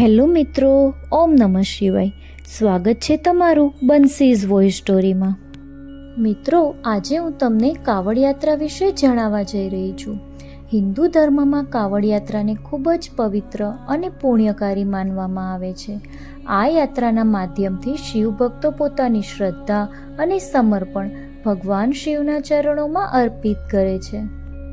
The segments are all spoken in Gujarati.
હેલો મિત્રો, ઓમ નમઃ શિવાય. સ્વાગત છે તમારું બંસીઝ વોઇસ સ્ટોરીમાં. મિત્રો, આજે હું તમને કાવડ યાત્રા વિશે જણાવવા જઈ રહી છું. હિન્દુ ધર્મમાં કાવડ યાત્રાને ખૂબ જ પવિત્ર અને પુણ્યકારી માનવામાં આવે છે. આ યાત્રાના માધ્યમથી શિવ ભક્તો પોતાની શ્રદ્ધા અને સમર્પણ ભગવાન શિવના ચરણોમાં અર્પિત કરે છે.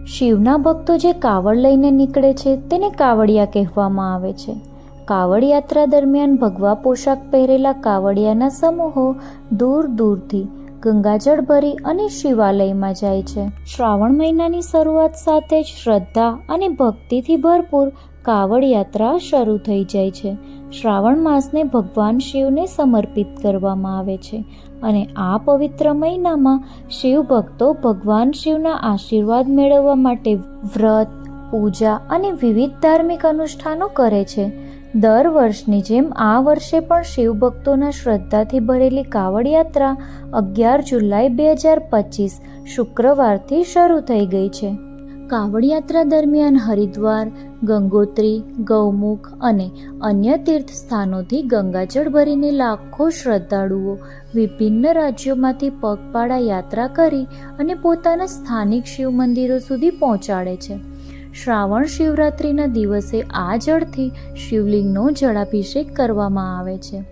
શિવના ભક્તો જે કાવડ લઈને નીકળે છે, તેને કાવડિયા કહેવામાં આવે છે. કાવડ યાત્રા દરમિયાન ભગવા પોશાક પહેરેલા કાવડિયાના સમૂહો દૂર દૂરથી ગંગાજળ ભરી અને શિવાલયમાં જાય છે. શ્રાવણ મહિનાની શરૂઆત સાથે જ શ્રદ્ધા અને ભક્તિથી ભરપૂર કાવડ યાત્રા શરૂ થઈ જાય છે. શ્રાવણ માસને ભગવાન શિવને સમર્પિત કરવામાં આવે છે અને આ પવિત્ર મહિનામાં શિવ ભક્તો ભગવાન શિવના આશીર્વાદ મેળવવા માટે વ્રત, પૂજા અને વિવિધ ધાર્મિક અનુષ્ઠાનો કરે છે. દર વર્ષની જેમ આ વર્ષે પણ શિવભક્તોના શ્રદ્ધાથી ભરેલી કાવડ યાત્રા અગિયાર જુલાઈ બે હજાર પચીસ શુક્રવારથી શરૂ થઈ ગઈ છે. કાવડ યાત્રા દરમિયાન હરિદ્વાર, ગંગોત્રી, ગૌમુખ અને અન્ય તીર્થ સ્થાનોથી ગંગાજળ ભરીને લાખો શ્રદ્ધાળુઓ વિભિન્ન રાજ્યોમાંથી પગપાળા યાત્રા કરી અને પોતાના સ્થાનિક શિવ મંદિરો સુધી પહોંચાડે છે. શ્રાવણ શિવરાત્રિના દિવસે આ જળથી શિવલિંગનો જળાભિષેક કરવામાં આવે છે.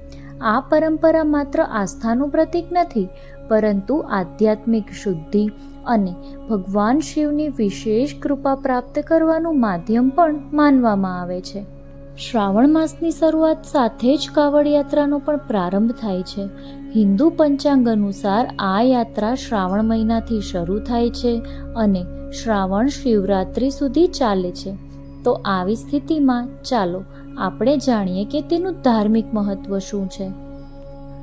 આ પરંપરા માત્ર આસ્થાનું પ્રતીક નથી, પરંતુ આધ્યાત્મિક શુદ્ધિ અને ભગવાન શિવની વિશેષ કૃપા પ્રાપ્ત કરવાનું માધ્યમ પણ માનવામાં આવે છે. શ્રાવણ માસની શરૂઆત સાથે જ કાવડ યાત્રાનો પણ પ્રારંભ થાય છે. હિન્દુ પંચાંગ અનુસાર આ યાત્રા શ્રાવણ મહિનાથી શરૂ થાય છે અને શ્રાવણ શિવરાત્રિ સુધી ચાલે છે. તો આવી સ્થિતિમાં ચાલો આપણે જાણીએ કે તેનું ધાર્મિક મહત્વ શું છે.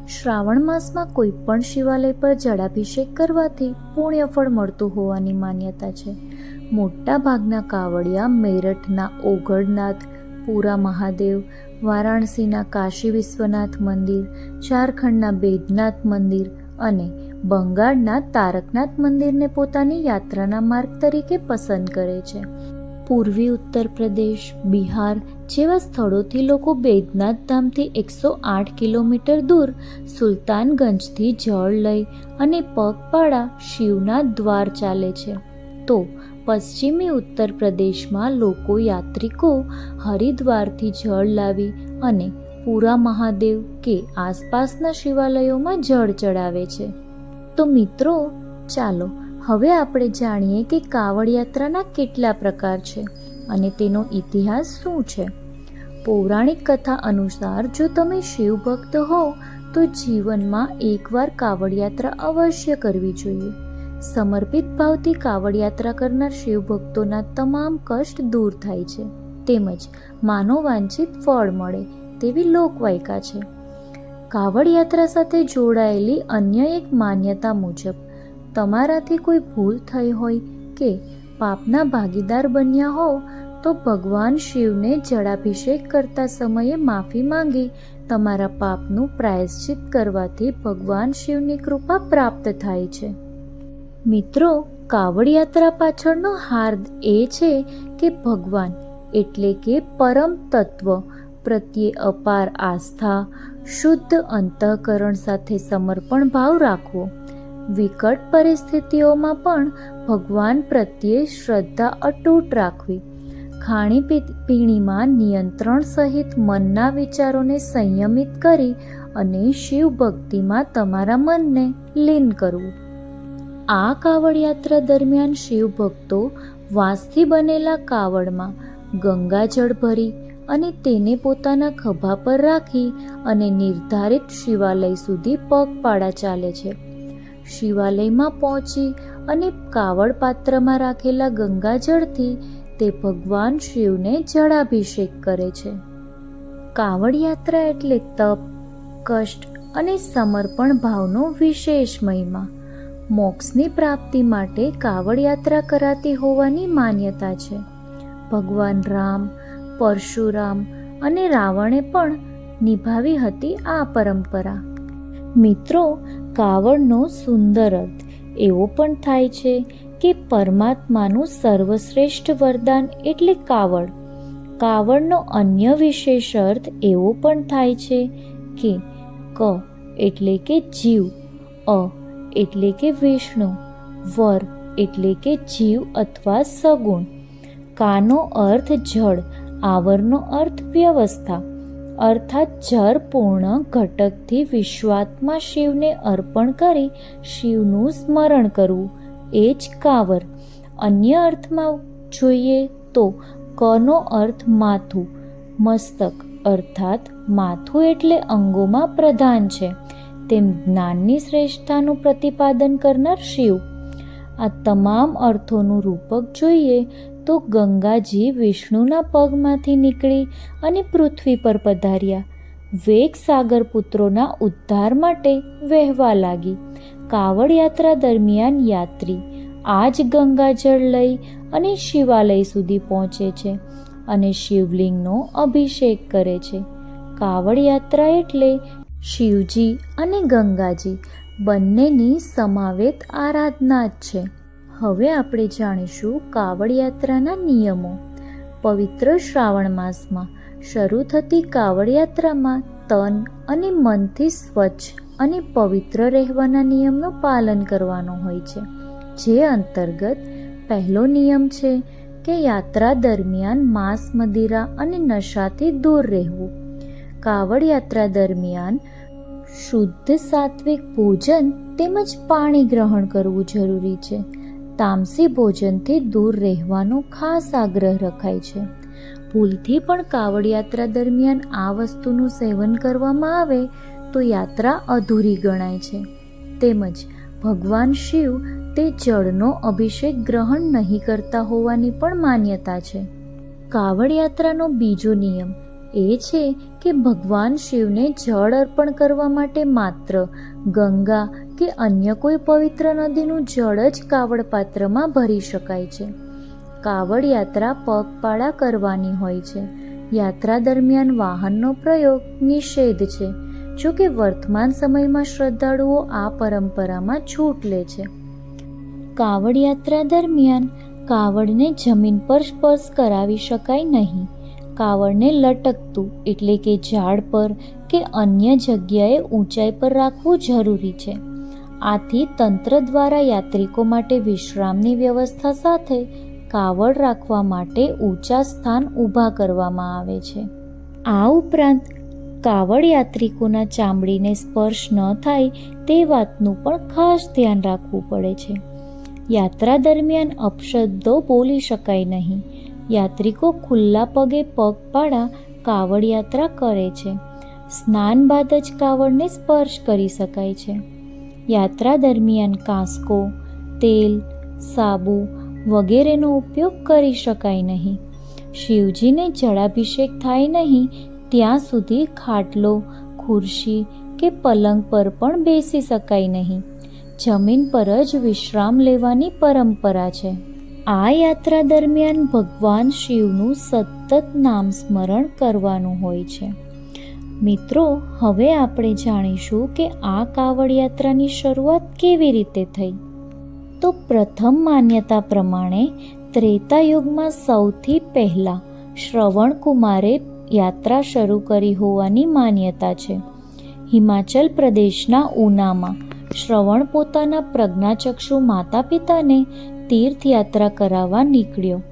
શ્રાવણ માસમાં કોઈ પણ શિવાલય પર જળાભિષેક કરવાથી પુણ્યફળ મળતું હોવાની માન્યતા છે. મોટાભાગના કાવડિયા, મેરઠના ઓગળનાથ, પુરા મહાદેવ વારાણસીના કાશી વિશ્વનાથ મંદિર, ઝારખંડના બેદનાથ મંદિર અને બંગાળના તારકનાથ મંદિરને પોતાની યાત્રાના માર્ગ તરીકે પસંદ કરે છે. પૂર્વી ઉત્તર પ્રદેશ, બિહાર જેવા સ્થળોથી લોકો બેદનાથ ધામથી એકસો આઠ કિલોમીટર દૂર સુલતાનગંજથી જળ લઈ અને પગપાળા શિવના દ્વાર ચાલે છે. તો પશ્ચિમી ઉત્તર પ્રદેશમાં લોકો યાત્રિકો હરિદ્વારથી જળ લાવી અને પૂરા મહાદેવ કે આસપાસના શિવાલયોમાં જળ ચડાવે છે. તો મિત્રો, ચાલો, હવે આપણે જાણીએ કે કાવડ યાત્રાના કેટલા પ્રકાર છે અને તેનો ઇતિહાસ શું છે. પૌરાણિક કથા અનુસાર, જો તમે શિવ ભક્ત હો, તો જીવનમાં એકવાર કાવડ યાત્રા અવશ્ય કરવી જોઈએ. સમર્પિત ભાવથી કાવડ યાત્રા કરનાર શિવ ભક્તોના તમામ કષ્ટ દૂર થાય છે. તેમજ માનવવાંછિત ફળ મળે તેવી લોકવાયકા છે. કાવડ યાત્રા સાથે જોડાયેલી અન્ય એક માન્યતા મુજબ, તમારાથી કોઈ ભૂલ થઈ હોય કે પાપના ભાગીદાર બન્યા હોવ, તો ભગવાન શિવને જળાભિષેક કરતા સમયે માફી માંગી તમારા પાપનું પ્રાયશ્ચિત કરવાથી ભગવાન શિવની કૃપા પ્રાપ્ત થાય છે. મિત્રો કાવડ યાત્રા પાછળનો હાર્દ એ છે કે ભગવાન એટલે કે પરમ તત્વ, પ્રત્યે અપાર આસ્થા, શુદ્ધ અંતઃકરણ સાથે સમર્પણ ભાવ રાખવો. વિકટ પરિસ્થિતિઓમાં પણ ભગવાન પ્રત્યે શ્રદ્ધા અતૂટ રાખવી. ખાણી પીણીમાં નિયંત્રણ સહિત મનના વિચારોને સંયમિત કરી અને શિવ ભક્તિમાં તમારા મનને લીન કરવું. આ કાવડ યાત્રા દરમિયાન શિવ ભક્તો વાંસથી બનેલા કાવડમાં ગંગાજળ ભરી અને તેને પોતાના ખભા પર રાખી અને નિર્ધારિત શિવાલય સુધી પગપાળા ચાલે છે. શિવાલયમાં પહોંચી અને કાવડ પાત્રમાં રાખેલા ગંગાજળથી તે ભગવાન શિવને જળાભિષેક કરે છે. કાવડ યાત્રા એટલે તપ, કષ્ટ અને સમર્પણ ભાવનો વિશેષ મહિમા. મોક્ષની પ્રાપ્તિ માટે કાવડ યાત્રા કરાતી હોવાની માન્યતા છે. ભગવાન રામ, પરશુરામ અને રાવણે પણ નિભાવી હતી આ પરંપરા. મિત્રો, કાવડનો સુંદર અર્થ એવો પણ થાય છે કે પરમાત્માનું સર્વશ્રેષ્ઠ વરદાન એટલે કાવડ. કાવડનો અન્ય વિશેષ અર્થ એવો પણ થાય છે કે ક એટલે કે જીવ, અ એટલે કે વિષ્ણુ, વર એટલે કે જીવ અથવા સગુણ. કાનો અર્થ જળ, આવરનો અર્થ વ્યવસ્થા. અર્થાત જળ પૂર્ણ ઘટકથી વિશ્વાત્મા શિવને અર્પણ કરી શિવનું સ્મરણ કરવું, એ જ કાવર. અન્ય અર્થમાં જોઈએ તો કનો અર્થ માથું, મસ્તક અર્થાત માથું એટલે અંગોમાં પ્રધાન છે. તેમ જ્ઞાનની શ્રેષ્ઠતાનું પ્રતિપાદન કરનાર શિવ. આ તમામ અર્થોનું રૂપક જોઈએ તો ગંગાજી વિષ્ણુના પગમાંથી નીકળી અને પૃથ્વી પર પધાર્યા. વેગ સાગર પુત્રોના ઉદ્ધાર માટે વહેવા લાગી. કાવડ યાત્રા દરમિયાન યાત્રી આ જ ગંગાજળ લઈ અને શિવાલય સુધી પહોંચે છે અને શિવલિંગનો અભિષેક કરે છે. કાવડ યાત્રા એટલે શિવજી અને ગંગાજી બંનેની સમાવેત આરાધના જ છે. હવે આપણે જાણીશું કાવડ યાત્રાના નિયમો. પવિત્ર શ્રાવણ માસમાં શરૂ થતી કાવડ યાત્રામાં તન અને મનથી સ્વચ્છ અને પવિત્ર રહેવાના નિયમનું પાલન કરવાનું હોય છે. જે અંતર્ગત પહેલો નિયમ છે કે યાત્રા દરમિયાન માંસ મદિરા અને નશાથી દૂર રહેવું. કાવડ યાત્રા દરમિયાન શુદ્ધ સાત્વિક ભોજન તેમજ પાણી ગ્રહણ કરવું જરૂરી છે. તામસી ભોજનથી દૂર રહેવાનો ખાસ આગ્રહ રખાય છે. ભૂલથી પણ કાવડ યાત્રા દરમિયાન આ વસ્તુનું સેવન કરવામાં આવે તો યાત્રા અધૂરી ગણાય છે. તેમજ ભગવાન શિવ તે જળનો અભિષેક ગ્રહણ નહીં કરતા હોવાની પણ માન્યતા છે. કાવડ યાત્રાનો બીજો નિયમ એ છે કે ભગવાન શિવને જળ અર્પણ કરવા માટે માત્ર ગંગા કે અન્ય કોઈ પવિત્ર નદીનું જળ જ કાવડ પાત્રમાં ભરી શકાય છે. કાવડ યાત્રા પગપાળા કરવાની હોય છે. યાત્રા દરમિયાન વાહનનો પ્રયોગ નિષેધ છે, જો કે વર્તમાન સમયમાં શ્રદ્ધાળુઓ આ પરંપરામાં છૂટ લે છે. કાવડ યાત્રા દરમિયાન કાવડને જમીન પર સ્પર્શ કરાવી શકાય નહીં. કાવડને લટકતું, એટલે કે ઝાડ પર કે અન્ય જગ્યાએ ઊંચાઈ પર રાખવું જરૂરી છે. આથી તંત્ર દ્વારા યાત્રિકો માટે વિશ્રામની વ્યવસ્થા સાથે કાવડ રાખવા માટે ઊંચા સ્થાન ઊભા કરવામાં આવે છે. આ ઉપરાંત, કાવડ યાત્રિકોના ચામડીને સ્પર્શ ન થાય તે વાતનું પણ ખાસ ધ્યાન રાખવું પડે છે. યાત્રા દરમિયાન અપશબ્દો બોલી શકાય નહીં. યાત્રિકો ખુલ્લા પગે પગપાળા કાવડ યાત્રા કરે છે. સ્નાન બાદ જ કાવડને સ્પર્શ કરી શકાય છે. યાત્રા દરમિયાન કાંસકો, તેલ, સાબુ વગેરેનો ઉપયોગ કરી શકાય નહીં. શિવજીને જળાભિષેક થાય નહીં, ત્યાં સુધી ખાટલો, ખુરશી કે પલંગ પર પણ બેસી શકાય નહીં. જમીન પર જ વિશ્રામ લેવાની પરંપરા છે. આ યાત્રા દરમિયાન ભગવાન શિવનું સતત નામ સ્મરણ કરવાનું હોય છે. મિત્રો, હવે આપણે જાણીશું કે આ કાવડ યાત્રાની શરૂઆત કેવી રીતે થઈ. તો પ્રથમ માન્યતા પ્રમાણે ત્રેતા યુગમાં સૌથી પહેલાં શ્રવણ કુમારે યાત્રા શરૂ કરી હોવાની માન્યતા છે. હિમાચલ પ્રદેશના ઉનામાં શ્રવણ પોતાના પ્રજ્ઞાચક્ષુ માતા પિતાને તીર્થયાત્રા કરાવવા નીકળ્યો.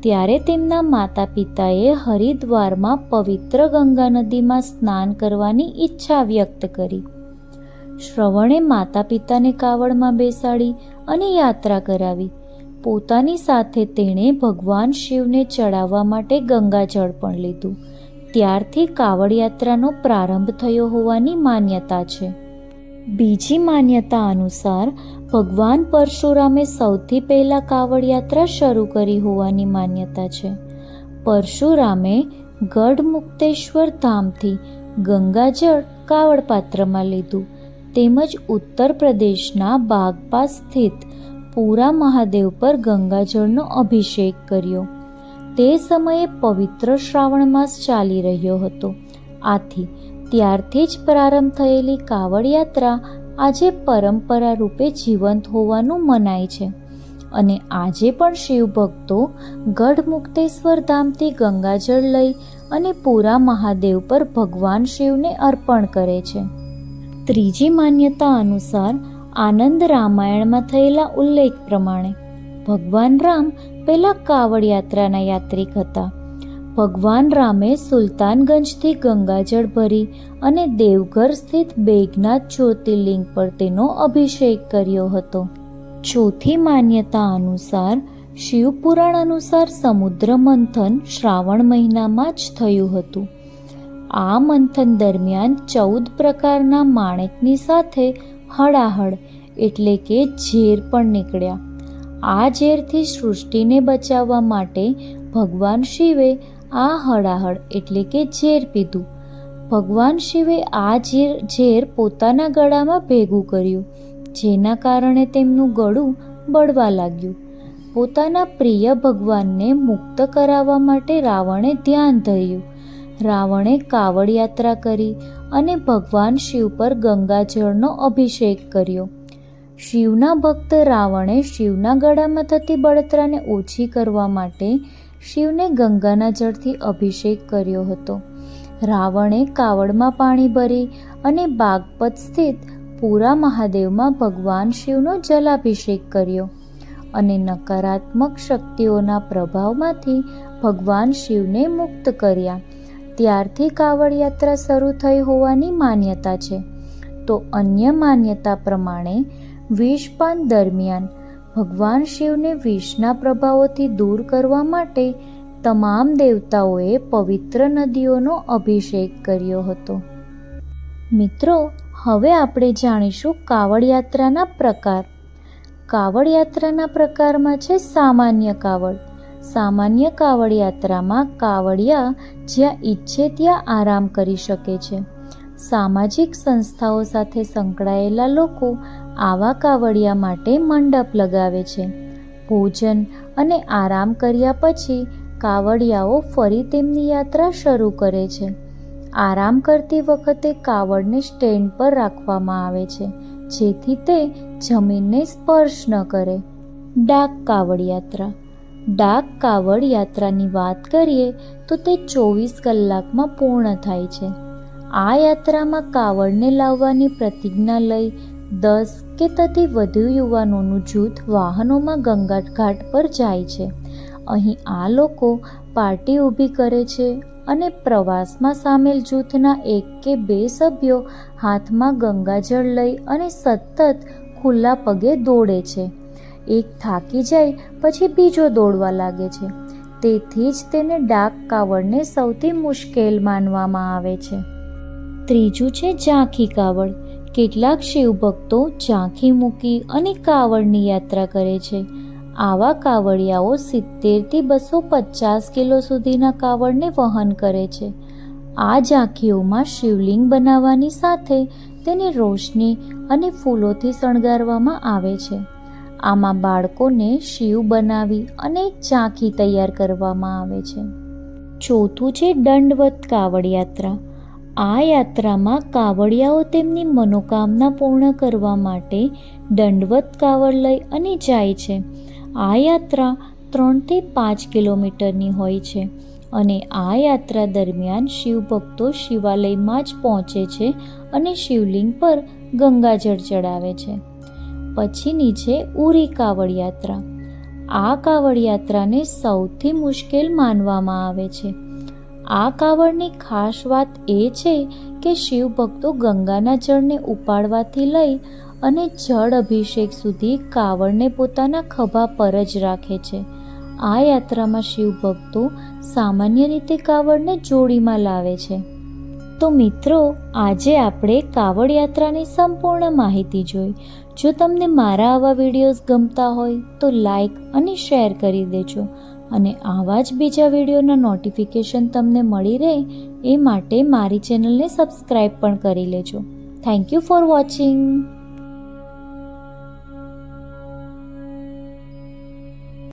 ત્યારે તેમના માતા પિતાએ હરિદ્વારમાં પવિત્ર ગંગા નદીમાં સ્નાન કરવાની ઈચ્છા વ્યક્ત કરી. શ્રવણે માતા પિતાને કાવડમાં બેસાડી અને યાત્રા કરાવી. પોતાની સાથે તેણે ભગવાન શિવને ચડાવવા માટે ગંગાજળ પણ લીધું. ત્યારથી કાવડ યાત્રાનો પ્રારંભ થયો હોવાની માન્યતા છે. બીજી માન્યતા અનુસાર, ભગવાન પરશુરામે સૌથી પહેલાં કાવડ યાત્રા શરૂ કરી હોવાની માન્યતા છે. પરશુરામે ગઢ મુક્તેશ્વર ધામથી ગંગાજળ કાવડ પાત્રમાં લીધું. તેમજ ઉત્તર પ્રદેશના બાગપા સ્થિત પૂરા મહાદેવ પર ગંગાજળનો અભિષેક કર્યો. તે સમયે પવિત્ર શ્રાવણ માસ ચાલી રહ્યો હતો. આથી ત્યારથી જ પ્રારંભ થયેલી કાવડ યાત્રા આજે પરંપરા રૂપે જીવંત હોવાનું મનાય છે. અને આજે પણ શિવ ભક્તો ગઢ મુક્તેશ્વર ધામથી ગંગાજળ લઈ અને પૂરા મહાદેવ પર ભગવાન શિવને અર્પણ કરે છે. ત્રીજી માન્યતા અનુસાર આનંદ રામાયણમાં થયેલા ઉલ્લેખ પ્રમાણે ભગવાન રામ પહેલાં કાવડ યાત્રાના યાત્રિક હતા. ભગવાન રામે સુલતાનગંજથી ગંગાજળ ભરી અને દેવઘર સ્થિત બેગનાથ જ્યોતિર્લિંગ પર તેનો અભિષેક કર્યો હતો. ચોથી માન્યતા અનુસાર, શિવપુરાણ અનુસાર સમુદ્ર મંથન શ્રાવણ મહિનામાં જ થયું હતું. આ મંથન દરમિયાન ચૌદ પ્રકારના માણેકની સાથે હળાહળ એટલે કે ઝેર પણ નીકળ્યા. આ ઝેરથી સૃષ્ટિને બચાવવા માટે ભગવાન શિવે આ હળાહળ એટલે કે ઝેર પીધું. ભગવાન શિવે આ ઝેર ઝેર પોતાના ગળામાં ભેગું કર્યું, જેના કારણે તેમનું ગળું બળવા લાગ્યું. પોતાના પ્રિય ભગવાનને મુક્ત કરાવવા માટે રાવણે ધ્યાન ધર્યું. રાવણે કાવડ યાત્રા કરી અને ભગવાન શિવ પર ગંગાજળનો અભિષેક કર્યો. શિવના ભક્ત રાવણે શિવના ગળામાં થતી બળતરાને ઓછી કરવા માટે શિવને ગંગાના જળથી અભિષેક કર્યો હતો. રાવણે કાવડમાં પાણી ભરી અને બાગપત સ્થિત પૂરા મહાદેવમાં ભગવાન શિવનો જલાભિષેક કર્યો અને નકારાત્મક શક્તિઓના પ્રભાવમાંથી ભગવાન શિવને મુક્ત કર્યા. ત્યારથી કાવડ યાત્રા શરૂ થઈ હોવાની માન્યતા છે. તો અન્ય માન્યતા પ્રમાણે વિષપાન દરમિયાન ભગવાન શિવને વિષના પ્રભાવોથી દૂર કરવા માટે તમામ દેવતાઓએ પવિત્ર નદીઓનો અભિષેક કર્યો હતો. મિત્રો, હવે આપણે જાણીશું કાવડ યાત્રાના પ્રકાર. કાવડ યાત્રાના પ્રકારમાં છે સામાન્ય કાવડ. સામાન્ય કાવડ યાત્રામાં કાવડિયા જ્યાં ઈચ્છે ત્યાં આરામ કરી શકે છે. સામાજિક સંસ્થાઓ સાથે સંકળાયેલા લોકો આવા કાવડિયા માટે મંડપ લગાવે છે. ભોજન અને આરામ કર્યા પછી કાવડિયાઓ ફરી તેમની યાત્રા શરૂ કરે છે. આરામ કરતી વખતે કાવડને સ્ટેન્ડ પર રાખવામાં આવે છે, જેથી તે જમીનને સ્પર્શ ન કરે. ડાક કાવડ યાત્રા ડાક કાવડ યાત્રાની વાત કરીએ તો તે ચોવીસ કલાકમાં પૂર્ણ થાય છે. આ યાત્રામાં કાવડને લાવવાની પ્રતિજ્ઞા લઈ દસ કે તેથી વધુ યુવાનોનું જૂથ વાહનોમાં ગંગાઘાટ પર જાય છે. અહીં આ લોકો પાર્ટી ઊભી કરે છે અને પ્રવાસમાં સામેલ જૂથના એક કે બે સભ્યો હાથમાં ગંગાજળ લઈ અને સતત ખુલ્લા પગે દોડે છે. એક થાકી જાય પછી બીજો દોડવા લાગે છે. તેથી જ તેને ડાક કાવડને સૌથી મુશ્કેલ માનવામાં આવે છે. ત્રીજું છે ઝાંખી કાવડ. કેટલાક શિવભક્તો ઝાંખી મૂકી અને કાવડની યાત્રા કરે છે. આવા કાવડિયાઓ સિત્તેરથી બસો પચાસ કિલો સુધીના કાવડને વહન કરે છે. આ ઝાંખીઓમાં શિવલિંગ બનાવવાની સાથે તેને રોશની અને ફૂલોથી શણગારવામાં આવે છે. આમાં બાળકોને શિવ બનાવી અને ઝાંખી તૈયાર કરવામાં આવે છે. ચોથું છે દંડવત કાવડ યાત્રા. આ યાત્રામાં કાવડિયાઓ તેમની મનોકામના પૂર્ણ કરવા માટે દંડવત કાવડ લઈ અને જાય છે. આ યાત્રા ત્રણથી પાંચ કિલોમીટરની હોય છે અને આ યાત્રા દરમિયાન શિવભક્તો શિવાલયમાં જ પહોંચે છે અને શિવલિંગ પર ગંગાજળ ચડાવે છે. પછીની છે ઉરી કાવડ યાત્રા. આ કાવડ યાત્રાને સૌથી મુશ્કેલ માનવામાં આવે છે. આ કાવડની ખાસ વાત એ છે કે શિવ ભક્તો ગંગાના જળને ઉપાડવાથી લઈ અને જળ અભિષેક સુધી કાવડને પોતાના ખભા પર જ રાખે છે. આ યાત્રામાં શિવ ભક્તો સામાન્ય રીતે કાવડને જોડીમાં લાવે છે. તો મિત્રો, આજે આપણે કાવડ યાત્રાની સંપૂર્ણ માહિતી જોઈ. જો તમને મારા આવા વિડીયોઝ ગમતા હોય તો લાઈક અને શેર કરી દેજો. અને આવા જ બીજા વિડીયોના નોટિફિકેશન તમને મળી રહે એ માટે મારી ચેનલને સબસ્ક્રાઈબ પણ કરી લેજો. Thank you for watching